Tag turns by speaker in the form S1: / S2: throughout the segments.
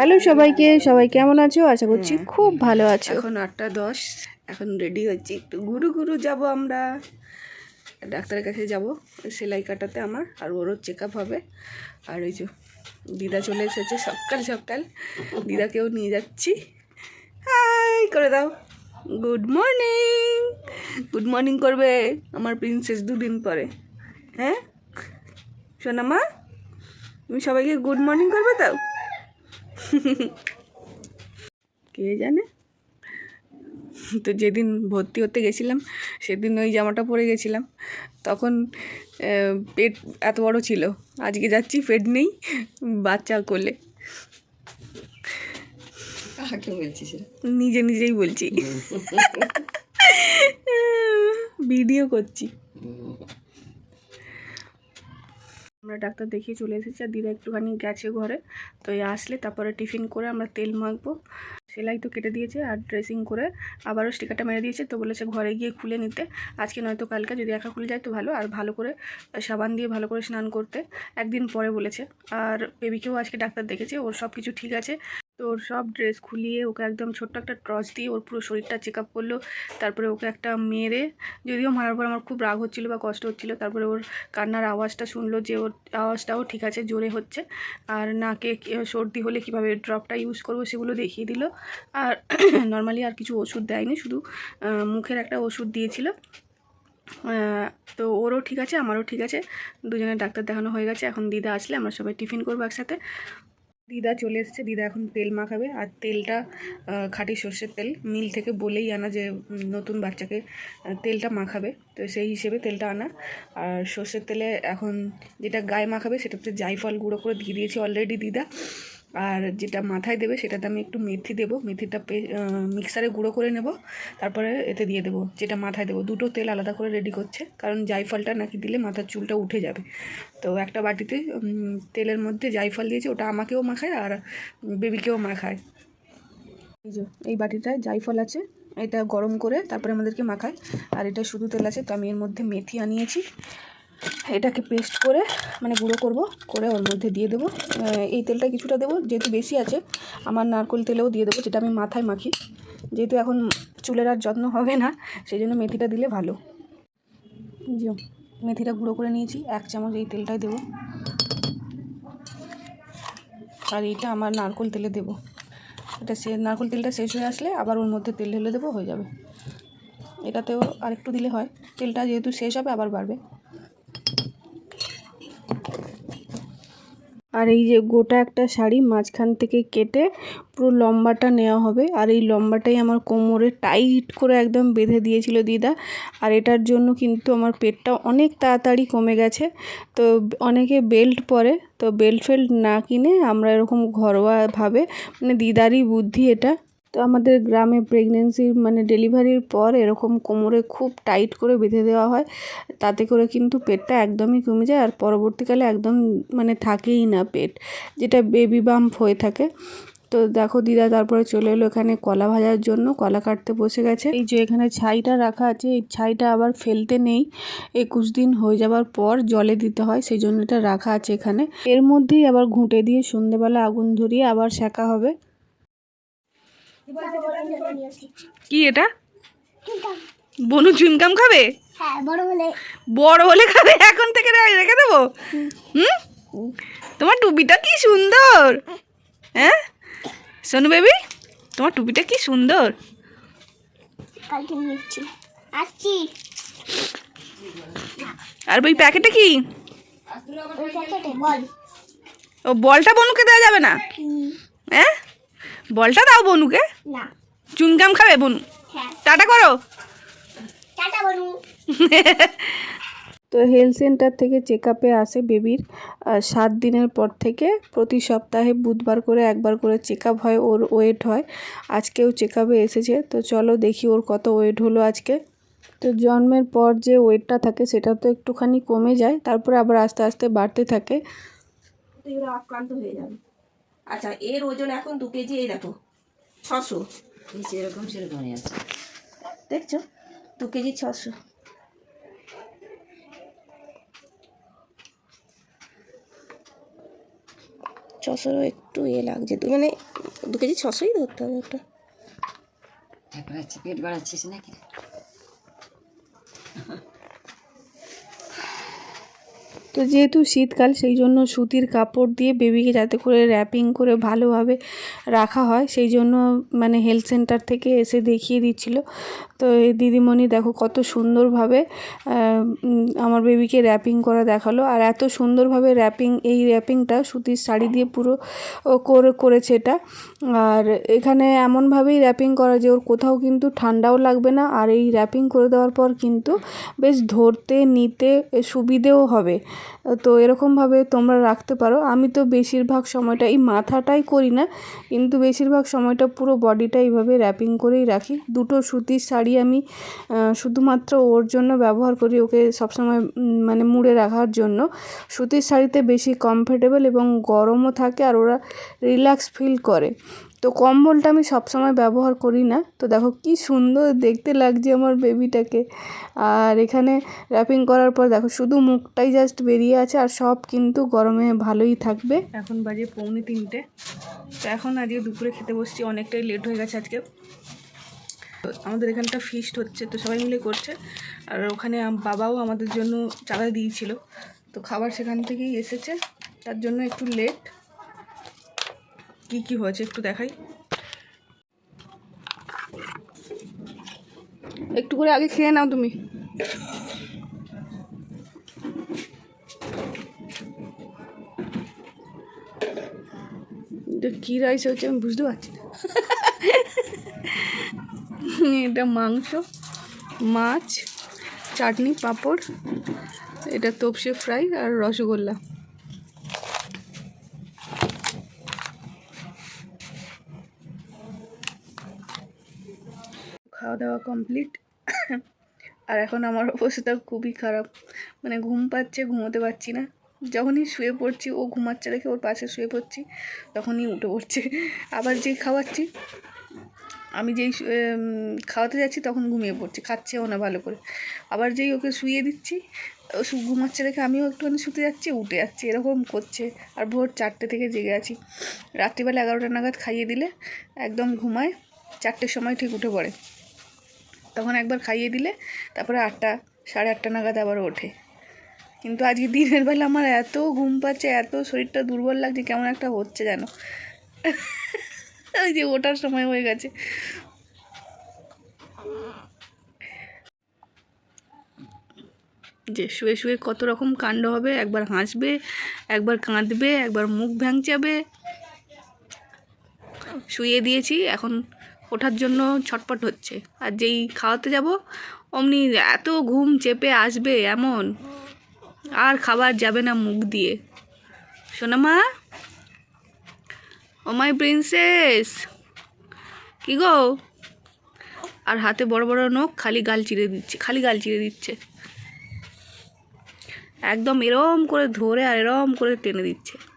S1: Hello সবাইকে সবাই কেমন আছো? আশা করছি খুব ভালো আছো।
S2: এখন আটটা দশ এখন রেডি হচ্ছি একটু ঘুরু ঘুরু যাব আমরা। ডাক্তারের কাছে যাব সেলাই কাটাতে আমার আর ওরও চেক আপ হবে। আর ওই যে দিদা চলে এসেছে সকাল সকাল। দিদাকেও নিয়ে যাচ্ছি। হাই করে দাও। গুড মর্নিং গুড মর্নিং করবে আমার প্রিন্সেস দুদিন পরে। হ্যাঁ? শোনা মা তুমি সবাইকে গুড মর্নিং করবে তো? কে জানে? তো যেদিন ভর্তি হতে গেছিলাম সেদিন ওই জামাটা পরে গেছিলাম। তখন পেট এত বড় ছিল। আজকে যাচ্ছি পেট নেই বাচ্চা কোলে।
S3: কাকে বলছিস?
S2: নিজে নিজেই বলছি। ভিডিও করছি। আমরা ডাক্তার দেখিয়ে চলে এসেছি আর দিদা একটুখানি গেছে ঘরে। তো এই আসলে তারপরে টিফিন করে আমরা তেল মাখবো। সেলাই তো কেটে দিয়েছে আর ড্রেসিং করে আবারও স্টিকারটা মেরে দিয়েছে। তো বলেছে ঘরে গিয়ে খুলে নিতে। আজকে নয়তো কালকে, যদি একা খুলে যায় তো ভালো। আর ভালো করে সাবান দিয়ে ভালো করে স্নান করতে। একদিন পরে বলেছে। আর বেবিকেও আজকে ডাক্তার দেখেছে। ওর সব কিছু ঠিক আছে। তো ওর সব ড্রেস খুলিয়ে ওকে একদম ছোট্ট একটা টর্চ দিয়ে ওর পুরো শরীরটা চেক আপ করল, তারপরে ওকে একটা মেরে, যদিও মারার পর আমার খুব রাগ হচ্ছিল বা কষ্ট হচ্ছিল, তারপরে ওর কান্নার আওয়াজটা শুনলো যে ওর আওয়াজটাও ঠিক আছে, জোরে হচ্ছে, আর নাকে সর্দি হলে কীভাবে ড্রপটা ইউজ করব সেগুলো দেখিয়ে দিল, আর নর্মালি আর কিছু ওষুধ দেয়নি, শুধু মুখের একটা ওষুধ দিয়েছিল তো ওরও ঠিক আছে, আমারও ঠিক আছে, দুজনের ডাক্তার দেখানো হয়ে গেছে, এখন দিদা আসলে আমরা সবাই টিফিন করব একসাথে দিদা চলে এসেছে, দিদা এখন তেল মাখাবে। আর তেলটা খাটি সর্ষের তেল, মিল থেকে বলেই আনা যে নতুন বাচ্চাকে তেলটা মাখাবে। তো সেই হিসেবে তেলটা আনা। আর সর্ষের তেলে এখন যেটা গায়ে মাখাবে সেটাতে জায়ফল গুঁড়ো করে দিয়ে দিয়েছি অলরেডি দিদা। আর যেটা মাথায় দেবে সেটাতে আমি একটু মেথি দেবো। মেথিটা মিক্সারে গুঁড়ো করে নেব, তারপরে এতে দিয়ে দেবো, যেটা মাথায় দেবো। দুটো তেল আলাদা করে রেডি করছে, কারণ জাইফলটা নাকি দিলে মাথার চুলটা উঠে যাবে। তো একটা বাটিতে তেলের মধ্যে জাইফল দিয়েছে, ওটা আমাকেও মাখায় আর বেবিকেও মাখায়। এই যে, এই বাটিটায় জাইফল আছে, এটা গরম করে তারপরে আমাদেরকে মাখায়। আর এটা শুধু তেল আছে, তো আমি এর মধ্যে মেথি আনিয়েছি। এটাকে পেস্ট করে মানে গুঁড়ো করব, করে ওর মধ্যে দিয়ে দেবো। এই তেলটা কিছুটা দেবো, যেহেতু বেশি আছে, আমার নারকোল তেলেও দিয়ে দেবো, যেটা আমি মাথায় মাখি। যেহেতু এখন চুলের আর যত্ন হবে না সেই জন্য মেথিটা দিলে ভালো। যে, মেথিটা গুঁড়ো করে নিয়েছি, এক চামচ এই তেলটাই দেবো। আর এইটা আমার নারকোল তেলে দেবো। এটা সে, নারকোল তেলটা শেষ হয়ে আসলে আবার ওর মধ্যে তেল ঢেলে দেবো, হয়ে যাবে। এটাতেও আরেকটু দিলে হয়। তেলটা যেহেতু শেষ হবে, আবার বাড়বে।
S1: আর এই যে গোটা একটা শাড়ি মাঝখান থেকে কেটে পুরো লম্বাটা নেওয়া হবে। আর এই লম্বাটাই আমার কোমরে টাইট করে একদম বেঁধে দিয়েছিল দিদা। আর এটার জন্য কিন্তু আমার পেটটা অনেক তাড়াতাড়ি কমে গেছে। তো অনেকে বেল্ট পরে, তো বেল্ট ফেল্ট না কিনে আমরা এরকম ঘরোয়াভাবে মানে দিদারই বুদ্ধি এটা। তো আমাদের গ্রামে প্রেগনেন্সির মানে ডেলিভারির পর এরকম কোমরে খুব টাইট করে বেঁধে দেওয়া হয়। তাতে করে কিন্তু পেটটা একদমই কমে যায় আর পরবর্তীকালে একদম মানে থাকেই না পেট, যেটা বেবি বাম্প হয়ে থাকে। তো দেখো দিদা তারপরে চলে এলো এখানে কলা ভাজার জন্য, কলা কাটতে বসে গেছে। এই যে এখানে ছাইটা রাখা আছে, এই ছাইটা আবার ফেলতে নেই। একুশ দিন হয়ে যাবার পর জলে দিতে হয়, সেই জন্য এটা রাখা আছে এখানে। এর মধ্যেই আবার ঘুঁটে দিয়ে সন্ধেবেলা আগুন ধরিয়ে আবার শেখা হবে।
S2: কি এটা? বনু চুনকাম খাবে?
S4: হ্যাঁ বড় হলে
S2: খাবে? এখন থেকে রেখে দেবো? হুম। তোমার টুপিটা কি সুন্দর? হ্যাঁ? সোনু বেবি তোমার টুপিটা কি সুন্দর? আর ওই প্যাকেটে কি? ও বলটা বনুকে দেওয়া যাবে না? হ্যাঁ? বলটা দাও বনুকে।
S4: না।
S2: চুনকাম খাবে বনু?
S4: হ্যাঁ।
S2: টাটা করো।
S4: টাটা বলু
S1: তো হেলথ সেন্টার থেকে চেক আপে আসে বেবির। সাত দিনের পর থেকে প্রতি সপ্তাহে বুধবার করে একবার করে চেক আপ হয় ওর ওয়েট হয়। আজকেও চেক আপে এসেছে তো চলো দেখি ওর কত ওয়েট হলো আজকে। তো জন্মের পর যে ওয়েটটা থাকে সেটা তো একটুখানি কমে যায় তারপরে আবার আস্তে আস্তে বাড়তে থাকে।
S3: এগুলো আক্রান্ত হয়ে যাবে। আচ্ছা এর ওজন এখন দু কেজি এই দেখো ছশো। সেরকম সেরকমই আছে। দেখছ? দু কেজি ছশো। ছশোরও একটু এ লাগছে। মানে দু কেজি ছশোই ধরতে হবে একটা
S5: তারপর পেট বাড়াচ্ছিস নাকি?
S1: তো যেহেতু শীতকাল, সেই জন্য সুতির কাপড় দিয়ে বেবিকে যাতে করে র্যাপিং করে ভালোভাবে রাখা হয়, সেই জন্য মানে হেলথ সেন্টার থেকে এসে দেখিয়ে দিচ্ছিল। তো এই দিদিমণি দেখো কত সুন্দরভাবে আমার বেবিকে র্যাপিং করা দেখাল। আর এত সুন্দরভাবে র্যাপিং এই র্যাপিংটা সুতির শাড়ি দিয়ে পুরো করে, করেছে এটা। আর এখানে এমনভাবেই র্যাপিং করা যে ওর কোথাও কিন্তু ঠান্ডাও লাগবে না। আর এই র্যাপিং করে দেওয়ার পর কিন্তু বেশ ধরতে, নিতে সুবিধেও হবে। তো এরকমভাবে তোমরা রাখতে পারো। আমি তো বেশিরভাগ সময়টা এই মাথাটাই করি না, কিন্তু বেশিরভাগ সময়টা পুরো বডিটা এইভাবে র্যাপিং করেই রাখি। দুটো সুতির শাড়ি আমি শুধুমাত্র ওর জন্য ব্যবহার করি ওকে সবসময় মানে মুড়ে রাখার জন্য। সুতির শাড়িতে বেশি কমফোর্টেবল এবং গরমও থাকে আর ওরা রিল্যাক্স ফিল করে। তো কম্বলটা আমি সবসময় ব্যবহার করি না। তো দেখো কি সুন্দর দেখতে লাগছে আমার বেবিটাকে আর এখানে র্যাপিং করার পর দেখো শুধু মুখটাই জাস্ট বেরিয়ে আছে আর সব কিন্তু গরমে ভালোই থাকবে।
S2: এখন বাজে পৌনে তিনটে। তো এখন আজকে দুপুরে খেতে বসছি, অনেকটাই লেট হয়ে গেছে আজকে। আমাদের এখানটা ফিস্ট হচ্ছে, তো সবাই মিলে করছে। আর ওখানে বাবাও আমাদের জন্য চাঁদা দিয়েছিল। তো খাবার সেখান থেকেই এসেছে, তার জন্য একটু লেট কি কি হয়েছে একটু দেখাই? একটু করে আগে খেয়ে নাও তুমি। এটা কী রাইস হচ্ছে আমি বুঝতে পারছি না। এটা মাংস, মাছ, চাটনি, পাঁপড়, এটা তপসে ফ্রাই আর রসগোল্লা। খাওয়া দাওয়া কমপ্লিট আর এখন আমার অবস্থা খুবই খারাপ। মানে ঘুম পাচ্ছে, ঘুমোতে পারছি না। যখনই শুয়ে পড়ছি, ও ঘুমাচ্ছে দেখে ওর পাশে শুয়ে পড়ছি, তখনই উঠে পড়ছে। আবার যেই খাওয়াচ্ছি, আমি যেই খাওয়াতে যাচ্ছি তখন ঘুমিয়ে পড়ছি, খাচ্ছেও না ভালো করে। আবার যেই ওকে শুয়ে দিচ্ছি, ও ঘুমাচ্ছে দেখে আমিও একটুখানি শুতে যাচ্ছি, উঠে যাচ্ছি, এরকম করছে। আর ভোর চারটে থেকে জেগে আছি। রাত্রিবেলা এগারোটা নাগাদ খাইয়ে দিলে, একদম ঘুমায়, চারটের সময় ঠিক উঠে পড়ে। তখন একবার খাইয়ে দিলে, তারপরে আটটা, সাড়ে আটটা নাগাদ আবার ওঠে। কিন্তু আজকে দিনের বেলা আমার এত ঘুম পাচ্ছে, এত শরীরটা দুর্বল লাগছে, কেমন একটা হচ্ছে যেন। ওই যে ওঠার সময় হয়ে গেছে। যে শুয়ে শুয়ে কত রকম কাণ্ড হবে, একবার হাসবে, একবার কাঁদবে, একবার মুখ ভ্যাংচাবে। শুয়ে দিয়েছি, এখন ওঠার জন্য ছটপট হচ্ছে। আর যেই খাওয়াতে যাব, অমনি এত ঘুম চেপে আসবে এমন। আর খাবার যাবে না মুখ দিয়ে। সোনামা? Oh my princess! কি গো? আর হাতে বড় বড় নখ খালি গাল চিরে দিচ্ছে, খালি গাল চিরে দিচ্ছে। একদম এরম করে ধরে আর এরম করে টেনে দিচ্ছে।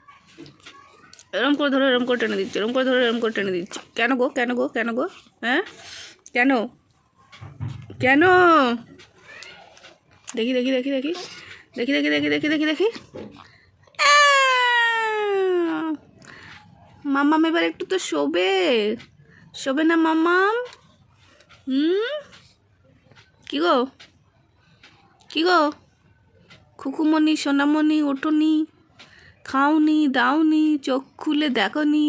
S2: এরম করে ধরে, এরম করে টেনে দিচ্ছে, এরম করে ধরে, এরম করে টেনে দিচ্ছে। কেন গো কেন গো কেন গো? হ্যাঁ? কেন? কেন? দেখি দেখি দেখি দেখি। দেখি দেখি দেখি দেখি দেখি দেখি। মামাম এবার একটু তো শোবে। শোবে না মামাম হুম? কি গো? কি গো? খুকুমণি, সোনামণি ওঠোনি খাওনি দাওনি চোখ খুলে দেখনি।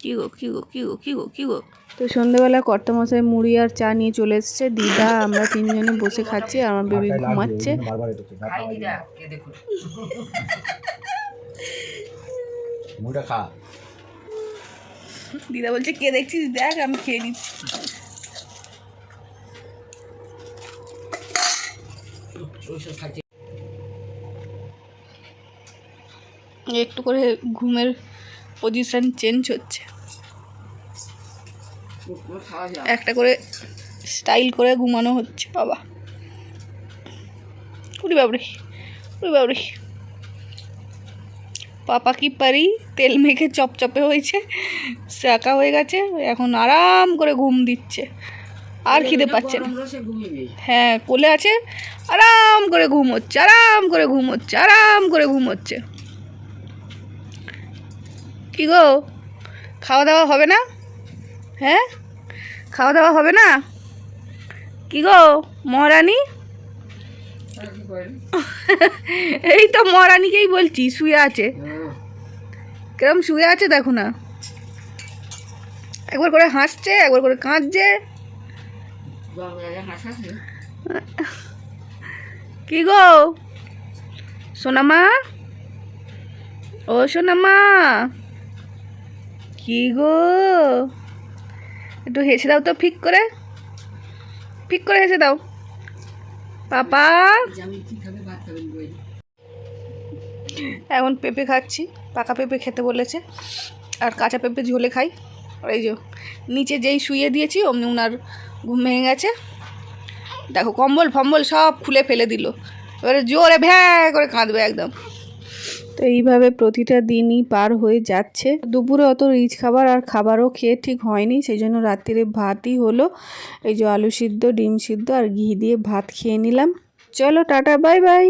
S2: কি গো কি গো কি গো কি গো কি গো?
S1: তো সন্ধ্যেবেলা কর্তামশাই মুড়ি আর চা নিয়ে চলে এসছে। দিদা আমরা তিনজনে বসে খাচ্ছি আর আমার বেবি ঘুমাচ্ছে।
S5: দিদা কে দেখুন
S6: মুড়া খা।
S2: দিদা বলছে কে দেখছিস? দেখ আমি খেয়ে নিচ্ছি। একটু করে ঘুমের পজিশান চেঞ্জ হচ্ছে। একটা করে স্টাইল করে ঘুমানো হচ্ছে বাবা। উড়ি বাবরি উড়ি বাবরি পাপা কি পারি তেল মেখে চপচপে হয়েছে শাঁকা হয়ে গেছে এখন আরাম করে ঘুম দিচ্ছে। আর খিদে পাচ্ছে না। হ্যাঁ কোলে আছে আরাম করে ঘুম হচ্ছে আরাম করে ঘুম হচ্ছে আরাম করে ঘুম হচ্ছে। কি গো? খাওয়া দাওয়া হবে না? হ্যাঁ? খাওয়া দাওয়া হবে না? কি গো, মহারানী? এই তো মহারানীকেই বলছি, শুয়ে আছে। কিরম শুয়ে আছে দেখো না। একবার করে হাসছে, একবার করে কাঁদছে। কি গো? সোনামা? ও সোনামা! কি গো? একটু হেসে দাও তো ফিক করে। ফিক করে হেসে দাও। পাপা। এখন পেঁপে খাচ্ছি, পাকা পেঁপে খেতে বলেছে। আর কাঁচা পেঁপে ঝোলে খাই। এই যে, নিচে যেই শুয়ে দিয়েছি, অমনি উনার ঘুম ভেঙে গেছে। দেখো, কম্বল, ফম্বল সব খুলে ফেলে দিল। এবারে জোরে ভ্যা করে কাঁদবে একদম।
S1: তো এইভাবে প্রতিটা দিনই পার হয়ে যাচ্ছে। দুপুরে অত রিচ খাবার আর খাবারও খেয়ে ঠিক হয়নি সেই জন্য রাত্রিরে ভাতই হলো। এই যে আলু সিদ্ধ, ডিম সিদ্ধ আর ঘি দিয়ে ভাত খেয়ে নিলাম। চলো টাটা, বাই বাই।